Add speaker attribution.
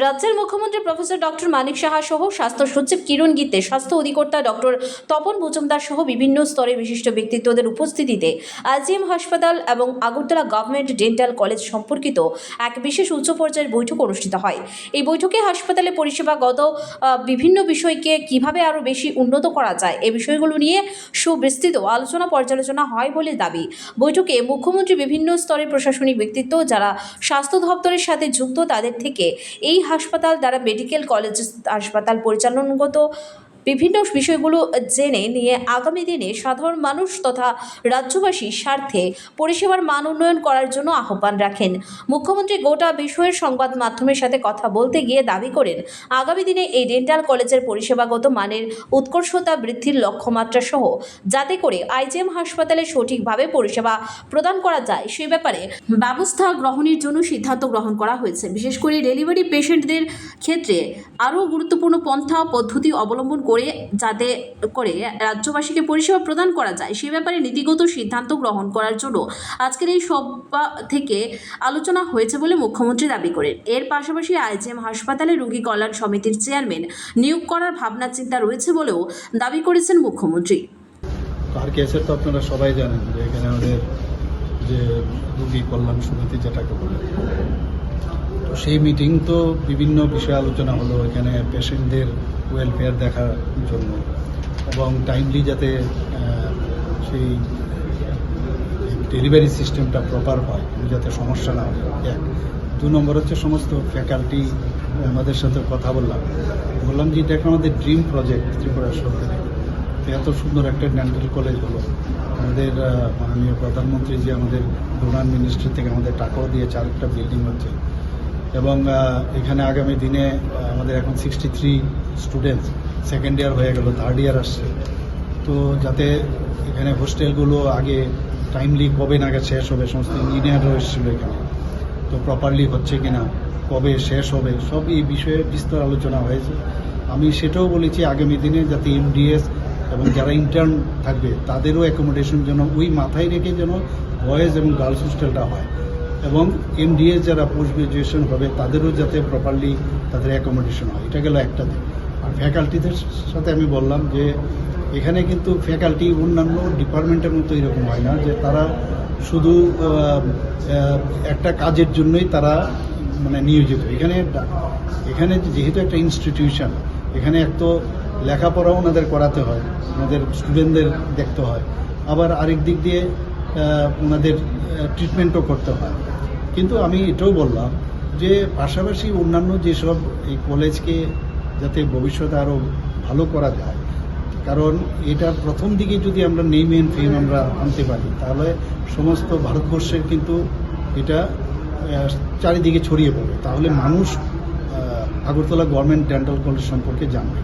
Speaker 1: রাজ্যের মুখ্যমন্ত্রী professor doctor Manik Saha সহ স্বাস্থ্য সচিব কিরণ গীতে, স্বাস্থ্য অধিকর্তা ডক্টর তপন মজুমদার সহ বিভিন্ন স্তরে বিশিষ্ট ব্যক্তিত্বদের উপস্থিতিতে আজিএম হাসপাতাল এবং আগরতলা গভর্নমেন্ট ডেন্টাল কলেজ সম্পর্কিত এক বিশেষ উচ্চ পর্যায়ের বৈঠক অনুষ্ঠিত হয়। এই বৈঠকে হাসপাতালে পরিষেবাগত বিভিন্ন বিষয়কে কীভাবে আরও বেশি উন্নত করা যায় এ বিষয়গুলো নিয়ে সুবিস্তৃত আলোচনা পর্যালোচনা হয় বলে দাবি। বৈঠকে মুখ্যমন্ত্রী বিভিন্ন স্তরের প্রশাসনিক ব্যক্তিত্ব যারা স্বাস্থ্য দপ্তরের সাথে যুক্ত তাদের থেকে এই হাসপাতাল দ্বারা মেডিকেল কলেজ হাসপাতাল পরিচালনাগত বিভিন্ন বিষয়গুলো জেনে নিয়ে আগামী দিনে সাধারণ মানুষ তথা রাজ্যবাসীর স্বার্থে পরিষেবার মান উন্নয়ন করার জন্য আহ্বান রাখেন। মুখ্যমন্ত্রী গোটা বিষয়ের সংবাদ মাধ্যমের সাথে কথা বলতে গিয়ে দাবি করেন, আগামী দিনে এই ডেন্টাল কলেজের পরিষেবাগত মানের উৎকর্ষতা বৃদ্ধির লক্ষ্যমাত্রা সহ, যাতে করে আইজিএম হাসপাতালে সঠিকভাবে পরিষেবা প্রদান করা যায় সেই ব্যাপারে ব্যবস্থা গ্রহণের জন্য সিদ্ধান্ত গ্রহণ করা হয়েছে। বিশেষ করে ডেলিভারি পেশেন্টদের ক্ষেত্রে আরও গুরুত্বপূর্ণ পন্থা পদ্ধতি অবলম্বন করে যাতে করে রাজ্যবাসীকে পরিষেবা প্রদান করা যায়, সে ব্যাপারে নীতিগত সিদ্ধান্ত গ্রহণ করার জন্য আজকের এই সভা থেকে আলোচনা হয়েছে বলে মুখ্যমন্ত্রী দাবি করেন। এর পাশাপাশি আইজিএম হাসপাতালে রোগী কল্যাণ সমিতির চেয়ারম্যান নিয়োগ করার ভাবনা চিন্তা রয়েছে বলেও দাবি করেছেন মুখ্যমন্ত্রী।
Speaker 2: আর কেসের তো আপনারা সবাই জানেন যে এখানে আমাদের যে রোগী কল্যাণ সমিতি যেটাকে বলে তো সেই মিটিং তো বিভিন্ন বিষয়ে আলোচনা হলো, এখানে পেশেন্টদের ওয়েলফেয়ার দেখার জন্য এবং টাইমলি যাতে সেই ডেলিভারি সিস্টেমটা প্রপার হয়, যাতে সমস্যা না হয়। এক। দু নম্বর হচ্ছে সমস্ত ফ্যাকাল্টি আমাদের সাথে কথা বললাম। বললাম যে, এটা আমাদের ড্রিম প্রজেক্ট ত্রিপুরা সরকারের। এত সুন্দর একটা ডেন্টাল কলেজ হলো। আমাদের মাননীয় প্রধানমন্ত্রী যে আমাদের ডোনার মিনিস্ট্রি থেকে আমাদের টাকাও দিয়েছে, আরেকটা বিল্ডিং হচ্ছে। এবং এখানে আগামী দিনে আমাদের এখন sixty three students second year হয়ে গেল থার্ড ইয়ার আসছে। তো যাতে এখানে হোস্টেলগুলো আগে টাইমলি কবে নাগাদ শেষ হবে, সমস্ত ইঞ্জিনিয়ারও এসেছিল এখানে। তো প্রপারলি হচ্ছে কিনা, কবে শেষ হবে, সব এই বিষয়ে বিস্তর আলোচনা হয়েছে। আমি সেটাও বলেছি আগামী দিনে যাতে এমডিএস এবং যারা ইন্টার্ন থাকবে, তাদেরও অ্যাকোমোডেশন যেন ওই মাথায় রেখে যেন বয়েজ এবং গার্লস হোস্টেলটা হয়। এবং এমডিএস যারা পোস্ট গ্রাজুয়েশন হবে, তাদেরও যাতে প্রপারলি তাদের অ্যাকোমোডেশন হয়। এটা গেল একটা দিক। আর ফ্যাকাল্টিদের সাথে আমি বললাম যে, এখানে কিন্তু ফ্যাকাল্টি অন্যান্য ডিপার্টমেন্টের মতো এরকম হয় না যে তারা শুধু একটা কাজের জন্যই তারা মানে নিয়োজিত। এখানে এখানে যেহেতু একটা ইনস্টিটিউশন এখানে এক তো লেখাপড়াও ওনাদের করাতে হয়, ওনাদের স্টুডেন্টদের দেখতে হয়। আবার আরেক দিক দিয়ে ওনাদের ট্রিটমেন্টও করতে হয়। কিন্তু আমি এটাও বললাম যে পাশাপাশি অন্যান্য যেসব এই কলেজকে যাতে ভবিষ্যতে আরও ভালো করা যায়, কারণ এটা প্রথম দিকে যদি আমরা নেম এন্ড ফেম আমরা আনতে পারি, তাহলে সমস্ত ভারতবর্ষের কিন্তু এটা চারিদিকে ছড়িয়ে পড়বে। তাহলে মানুষ আগরতলা গভর্নমেন্ট ডেন্টাল কলেজ সম্পর্কে জানবে।